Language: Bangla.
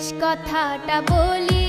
শেষ কথাটা বলি।